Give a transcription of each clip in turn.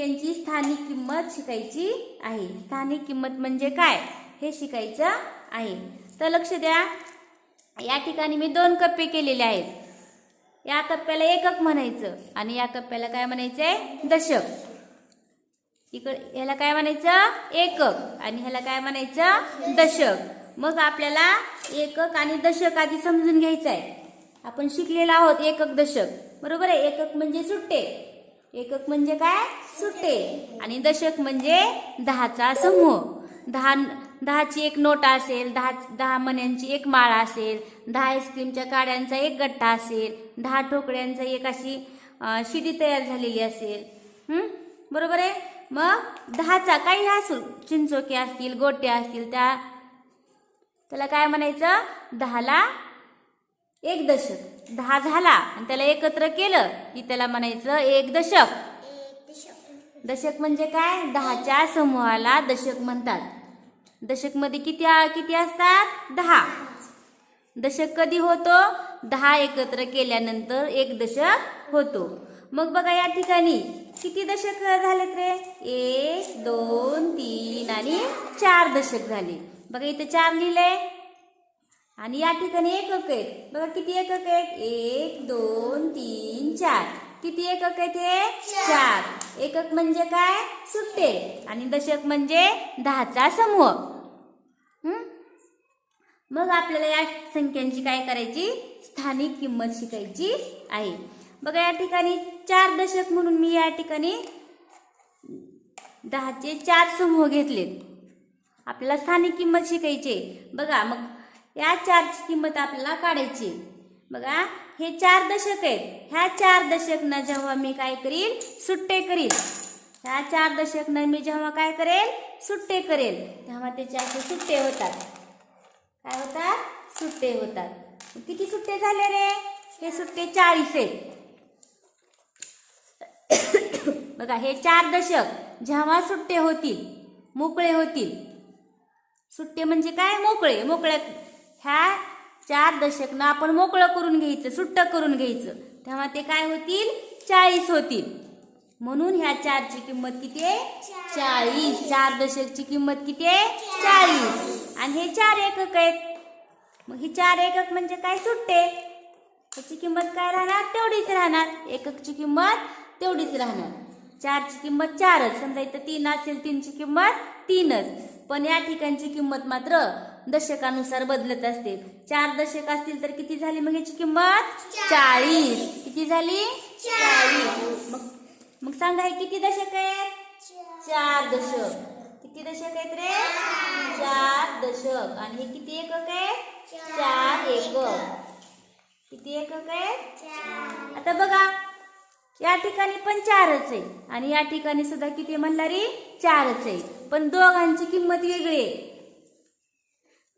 संख्यांची स्थानिक किंमत शिकायची आहे. स्थानिक किंमत म्हणजे काय? हे शिकायचं आहे. तर लक्ष द्या. या ठिकाणी मी दोन कप्पे केलेले आहेत. या कप्प्याला एकक म्हणायचं आणि या कप्प्याला काय म्हणायचंय? दशक. इकडे ह्याला काय म्हणायचं? एकक. आणि ह्याला काय म्हणायचं? दशक. मग आपल्याला एकक आणि दशक आधी समजून घ्यायचं आहे आपण शिकलेलो आहोत एकक दशक. बरोबर आहे? एकक म्हणजे सुट्टे. एकक म्हणजे काय? सुटे. आणि दशक म्हणजे दहाचा समूह. दहा दहाची एक नोटा असेल दहा दहा मण्यांची एक माळा असेल दहा आईस्क्रीमच्या काड्यांचा एक गट्टा असेल दहा ठोकड्यांचा एक अशी शिडी तयार झालेली असेल. बरोबर आहे? मग दहाचा काही असू चिंचोके असतील गोट्या असतील त्या त्याला काय म्हणायचं? दहाला एक दशक. दहा झाला आणि त्याला एकत्र केलं. की त्याला म्हणायचं एक दशक. दशक म्हणजे काय? दहाच्या समूहाला दशक म्हणतात. दशकमध्ये किती किती असतात? दहा. दशक कधी होतो? दहा एकत्र केल्यानंतर एक दशक होतो. मग बघा या ठिकाणी किती दशक झालेत रे? एक दोन तीन आणि चार दशक झाले. बघा इथे चार लिहिलंय. आणि या ठिकाणी एकक आहेत. बघा किती एकक आहेत? एक दोन तीन चार. किती एकक आहेत हे? चार. एकक म्हणजे काय? सुट्टे. आणि दशक म्हणजे दहाचा समूह. मग आपल्याला या संख्यांची काय करायची? स्थानिक किंमत शिकायची आहे. बघा या ठिकाणी चार दशक म्हणून मी या ठिकाणी दहाचे चार समूह घेतलेत. आपल्याला स्थानिक किंमत शिकायची आहे. बघा मग या चारची किंमत आपल्याला काढायची. बघा हे चार दशक आहेत. ह्या चार दशकना जेव्हा मी काय करील सुट्टे करील ह्या चार दशकना मी जेव्हा काय करेल सुट्टे करेल तेव्हा त्याचे असे सुट्टे होतात. काय होतात? सुट्टे होतात. किती सुट्टे झाले रे? हे सुट्टे चाळीस आहेत. बघा हे चार दशक जेव्हा सुट्टे होतील मोकळे होतील. सुट्टे म्हणजे काय? मोकळे. मोकळ्या ह्या चार दशकनं आपण मोकळं करून घ्यायचं सुट्ट करून घ्यायचं. तेव्हा ते काय होतील? चाळीस होतील. म्हणून ह्या चारची किंमत किती आहे? चाळीस. चार दशकची किंमत किती आहे? चाळीस. आणि हे चार एकक आहेत. मग ही चार एकक म्हणजे काय? सुट्टे त्याची किंमत काय राहणार? तेवढीच राहणार. एककची किंमत तेवढीच राहणार. चारची किंमत चारच. समजा इथं तीन असेल तीनची किंमत तीनच. पण या ठिकाणची किंमत मात्र दशकानुसार बदलत असते. चार दशक असतील तर किती झाली मग याची किंमत? चाळीस. किती झाली? चाळीस. मग मग सांगा हे किती दशक आहेत? चार दशक. किती दशक आहेत रे? चार दशक. आणि हे किती एकक आहे चार एकक. किती एकक आहे आता बघा. या ठिकाणी पण चारच आहे. आणि या ठिकाणी सुद्धा किती म्हणला चारच आहे. पण दोघांची किंमत वेगळी आहे.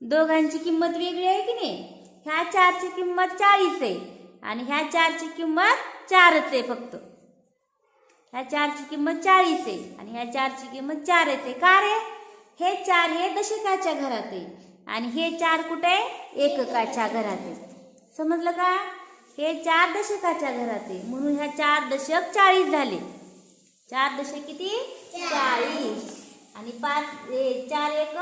दोघांची किंमत वेगळी आहे की नाही? ह्या चारची किंमत चाळीस आहे. आणि ह्या चारची किंमत चारच आहे फक्त. ह्या चारची किंमत चाळीस आहे. आणि ह्या चारची किंमत चारच आहे. का रे? हे चार हे दशकाच्या घरात आहे. आणि हे चार कुठे? आहे एककाच्या घरात आहे. समजलं का? हे चार दशकाच्या घरात आहे म्हणून ह्या चार दशक चाळीस झाले. चार दशक किती? चाळीस. आणि पाच चार एक?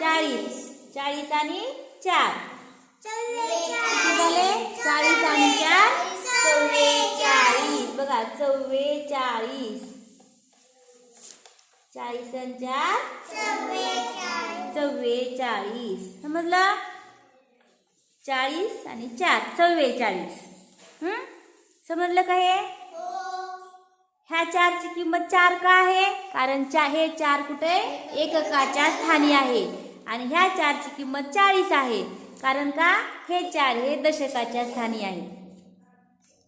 चाळीस. चाळीस आणि चार. किती झाले? चाळीस आणि चार? चव्वेचाळीस. बघा चव्वेचाळीस. चाळीस आणि चार? चव्वेचाळीस. समजलं? चाळीस आणि चार चव्वेचाळीस. हं? समजलं का हे? ह्या चारची किंमत चार का आहे? कारण चा हे चार कुठे? एककाच्या स्थानी आहे. आणि ह्या चारची किंमत चाळीस आहे. कारण का? हे चार हे दशकाच्या स्थानी आहे.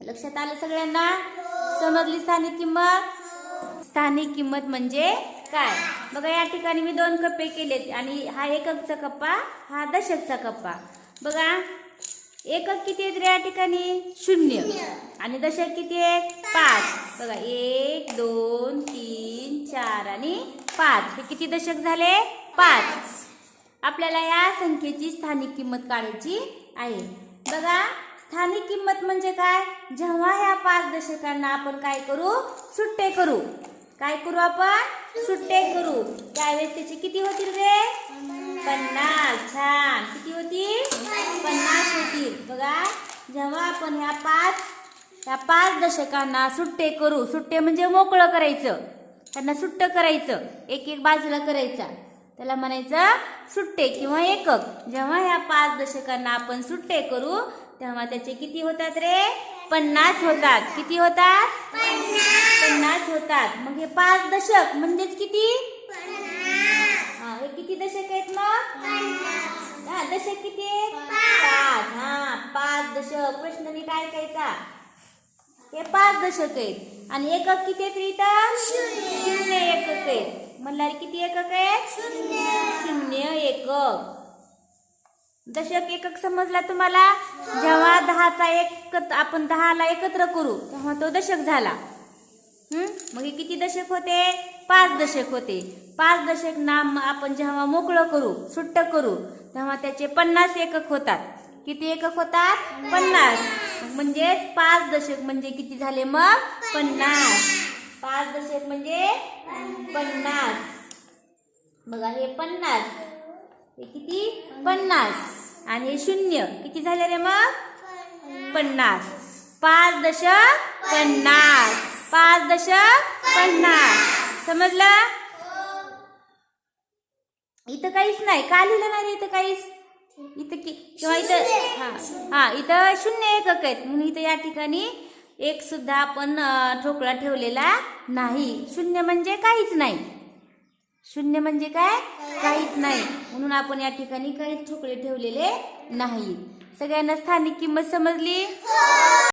लक्षात आलं सगळ्यांना? समजली स्थानिक किंमत? स्थानिक किंमत म्हणजे काय? बघा या ठिकाणी मी दोन कप्पे केलेत आणि हा एककचा कप्पा हा दशकचा कप्पा. बघा एकक किती आहेत रे या ठिकाणी? शून्य. आणि दशक किती आहेत पाच. बघा एक दोन तीन चार आणि पाच. हे किती दशक झाले? पाच. आपल्याला या संख्येची स्थानिक किंमत काढायची आहे. बघा स्थानिक किंमत म्हणजे काय? जेव्हा ह्या पाच दशकांना आपण काय करू? सुट्टे करू. काय करू आपण? सुट्टे करू. त्यावेळेस त्याची किती होतील रे? पन्नास छान. किती होती? पन्नास होती. बघा जेव्हा आपण ह्या पाच ह्या पाच दशकांना सुट्टे करू सुट्टे म्हणजे मोकळं करायचं. त्यांना सुट्ट करायचं. एक एक बाजूला करायचा. त्याला म्हणायचं सुट्टे किंवा एकक. जेव्हा ह्या पाच दशकांना आपण सुट्टे करू तेव्हा त्याचे किती होतात रे? पन्नास होतात. किती होतात? पन्नास होतात. मग हे पाच दशक म्हणजेच किती? किती दशक आहेत मग? हा दशक किती आहेत? पाच. हा पाच दशक. प्रश्न नीट ऐकायचा हे पाच दशक आहेत. आणि एकक किती आहेत इथं शून्य. एकक आहेत. म्हणल्यावर किती एकक आहेत? शून्य. एकक. दशक एकक समजला तुम्हाला? जेव्हा दहाचा एक आपण दहाला एकत्र करू तेव्हा तो दशक झाला. हं? मग हे किती दशक होते? पाच दशक होते. पाच दशक नाम आपण जेव्हा मोकळं करू सुट्ट करू तेव्हा त्याचे पन्नास एकक होतात. किती एकक होतात? पन्नास. म्हणजेच पाच दशक म्हणजे किती झाले मग? पन्नास. पाच दशक म्हणजे पन्नास. बघा हे पन्नास. हे किती? पन्नास. आणि हे शून्य. किती झाले रे मग? पन्नास. पाच दशक पन्नास. पाच दशक पन्नास. समजलं? इथं काहीच नाही. का लिहिलं नाही इथं काहीच? इथं कि किंवा इथं हा. हा इथं शून्य एकक आहेत. म्हणून इथं या ठिकाणी एक सुद्धा आपण ठोकळा ठेवलेला नाही. शून्य म्हणजे काहीच नाही. शून्य म्हणजे काय? काहीच नाही. म्हणून आपण या ठिकाणी काहीच ठोकळे ठेवलेले नाही. सगळ्यांना स्थानिक किंमत समजली?